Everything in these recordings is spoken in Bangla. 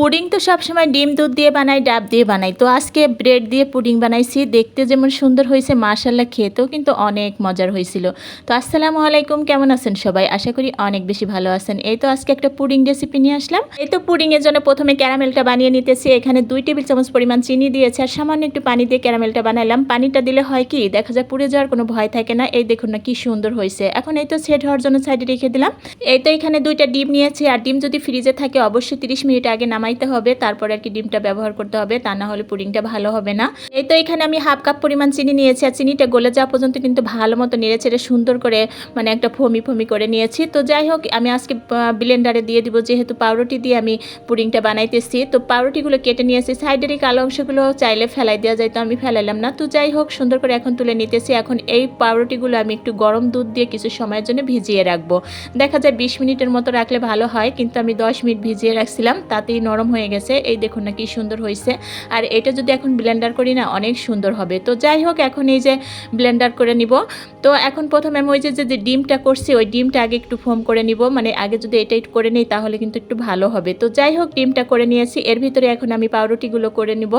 পুডিং তো সবসময় ডিম, দুধ দিয়ে বানাই ডাব দিয়ে বানাই তো আজকে ব্রেড দিয়ে পুডিং বানাইছি। দেখতে যেমন সুন্দর হয়েছে মার্শাল্লাহ খেতেও কিন্তু অনেক মজার হয়েছিল। তো আসসালামু আলাইকুম, কেমন আছেন সবাই? আশা করি অনেক বেশি ভালো আছেন। এই তো আজকে একটা পুডিং রেসিপি নিয়ে আসলাম। এই তো পুডিংয়ের জন্য প্রথমে ক্যারামেলটা বানিয়ে নিতেছি। এখানে দুই টেবিল চামচ পরিমাণ চিনি দিয়েছে আর সামান্য একটু পানি দিয়ে ক্যারামেলটা বানালাম পানিটা দিলে হয় কি, দেখা যায় পুড়ে যাওয়ার কোনো ভয় থাকে না। এই দেখুন না কি সুন্দর হয়েছে। এখন এই তো সেট হওয়ার জন্য সাইডে রেখে দিলাম। এই তো এখানে দুইটা ডিম নিয়েছি। আর ডিম যদি ফ্রিজে থাকে, অবশ্যই তিরিশ মিনিট আগে নামাইতে হবে, তারপর আর কি ডিমটা ব্যবহার করতে হবে, তা না হলে পুডিংটা ভালো হবে না। এই তো এখানে আমি হাফ কাপ পরিমাণ চিনি নিয়েছি, আর চিনিটা গলে যাওয়া পর্যন্ত কিন্তু ভালো মতো নেড়ে ছেড়ে সুন্দর করে মানে একটা ফমি ফমি করে নিয়েছি। তো যাই হোক, আমি আজকে ব্লেন্ডারে দিয়ে দিব, যেহেতু পাউরুটি দিয়ে আমি পুডিংটা বানাইতেছি। তো পাউরুটিগুলো কেটে নিয়েছি, সাইডের এই কালো অংশগুলো চাইলে ফেলাই দেওয়া যায়, তো আমি ফেলাইলাম না। তো যাই হোক, সুন্দর করে এখন তুলে নিতেছি। এখন এই পাউরুটিগুলো আমি একটু গরম দুধ দিয়ে কিছু সময়ের জন্য ভিজিয়ে রাখব। দেখা যায় বিশ মিনিটের মতো রাখলে ভালো হয়, কিন্তু আমি দশ মিনিট ভিজিয়ে রাখছিলাম, তাতেই নরম হয়ে গেছে। এই দেখুন না কি সুন্দর হয়েছে। আর এটা যদি এখন ব্লেন্ডার করি না, অনেক সুন্দর হবে। তো যাই হোক, এখন এই যে ব্লেন্ডার করে নিব। তো এখন প্রথমে আমি ওই যে যে ডিমটা করছি, ওই ডিমটা আগে একটু ফোম করে নিব। মানে আগে যদি এটা করে নিই, তাহলে কিন্তু একটু ভালো হবে। তো যাই হোক, ডিমটা করে নিয়েছি। এর ভিতরে এখন আমি পাউরুটিগুলো করে নিব।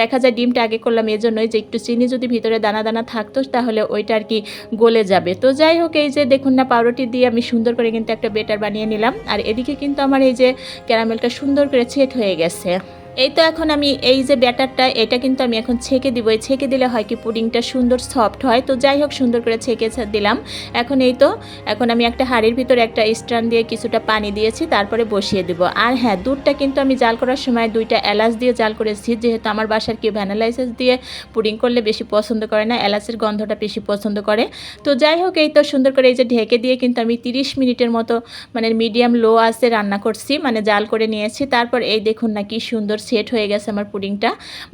দেখা যায় ডিমটা আগে করলাম এর জন্যই যে একটু চিনি যদি ভিতরে দানা দানা থাকতো, তাহলে ওইটা আর কি গলে যাবে। তো যাই হোক, এই যে দেখুন না, পাউরুটি দিয়ে আমি সুন্দর করে কিন্তু একটা বেটার বানিয়ে নিলাম। আর এদিকে কিন্তু আমার এই যে ক্যারামেলটা সুন্দর করে ছেট হয়ে গেছে। এই তো এখন আমি এই যে ব্যাটারটা, এটা কিন্তু আমি এখন ছেঁকে দিব। এই ছেঁকে দিলে হয় কি পুডিংটা সুন্দর সফট হয়। তো যাই হোক, সুন্দর করে ছেঁকে দিলাম। এখন এই তো, এখন আমি একটা হাঁড়ির ভিতরে একটা স্ট্যান্ড দিয়ে কিছুটা পানি দিয়েছি, তারপরে বসিয়ে দেবো। আর হ্যাঁ দুধটা কিন্তু আমি জাল করার সময় দুইটা এলাচ দিয়ে জাল করেছি। যেহেতু আমার বাসার কেউ ভ্যানালাইসেস দিয়ে পুডিং করলে বেশি পছন্দ করে না, এলাচের গন্ধটা বেশি পছন্দ করে। তো যাই হোক, এই তো সুন্দর করে এই যে ঢেকে দিয়ে কিন্তু আমি তিরিশ মিনিটের মতো মানে মিডিয়াম লো আসে রান্না করছি মানে জাল করে নিয়েছি। তারপর এই দেখুন না কি সুন্দর সেট হয়ে গেছে আমার পুডিংটা।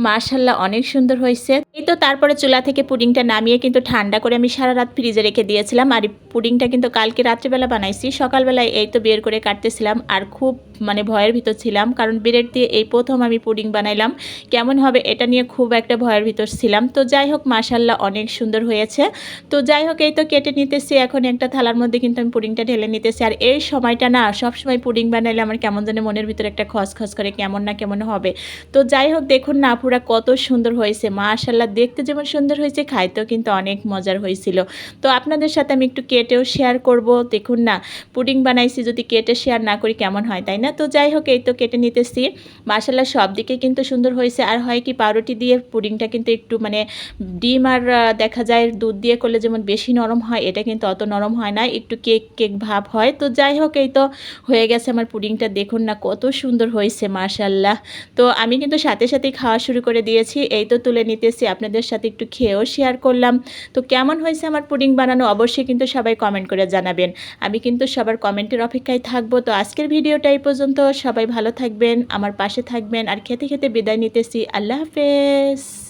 মার্শাল্লাহ অনেক সুন্দর হয়েছে। এই তো তারপরে চুলা থেকে পুডিংটা নামিয়ে কিন্তু ঠান্ডা করে আমি সারা রাত ফ্রিজে রেখে দিয়েছিলাম। আর পুডিংটা কিন্তু কালকে রাত্রিবেলা বানাইছি। সকালবেলায় এই তো বের করে কাটতেছিলাম। আর খুব মানে ভয়ের ভিতর ছিলাম। কারণ ব্রেড দিয়ে এই প্রথম আমি পুডিং বানাইলাম। কেমন হবে এটা নিয়ে খুব একটা ভয়ের ভিতর ছিলাম। তো যাই হোক মাসাল্লাহ অনেক সুন্দর হয়েছে। তো যাই হোক, এই তো কেটে নিতেছি। এখন একটা থালার মধ্যে কিন্তু আমি পুডিংটা ঢেলে নিতেছি। আর এই সময়টা না, সবসময় পুডিং বানাইলে আমার কেমন জানে মনের ভিতরে একটা খসখস করে, কেমন না কেমন হবে তো যাই হোক, দেখুন না পুরা কত সুন্দর হয়েছে। মাশাল্লাহ দেখতে যেমন সুন্দর হয়েছে, খাইতেও কিন্তু অনেক মজার হয়েছিল। তো আপনাদের সাথে আমি একটু কেটেও শেয়ার করব। দেখুন না, পুডিং বানাইছি, যদি কেটে শেয়ার না করি কেমন হয়, তাই না? তো যাই হোক, এই তো কেটে নিতেছি। মাশাল্লাহ সব দিকে কিন্তু সুন্দর হয়েছে। আর হয় কি, পাউরুটি দিয়ে পুডিংটা কিন্তু একটু মানে ডিম আর দেখা যায়, দুধ দিয়ে করলে যেমন বেশি নরম হয়, এটা কিন্তু অত নরম হয় না, একটু কেক কেক ভাব হয়। তো যাই হোক, এই তো হয়ে গেছে আমার পুডিংটা। দেখুন না, কত সুন্দর হয়েছে মাশাল্লাহ তো আমি কিন্তু সাথে সাথে খাওয়া শুরু করে দিয়েছি। এই তো তুলে নিতেছি, আপনাদের সাথে একটু খেয়েও শেয়ার করলাম। তো কেমন হয়েছে আমার পুডিং বানানো অবশ্যই কিন্তু সবাই কমেন্ট করে জানাবেন। আমি কিন্তু সবার কমেন্টের অপেক্ষায় থাকব। তো আজকের ভিডিওটা এই পর্যন্ত। সবাই ভালো থাকবেন, আমার পাশে থাকবেন। আর খেতে খেতে বিদায় নিতেছি। আল্লাহ হাফেজ।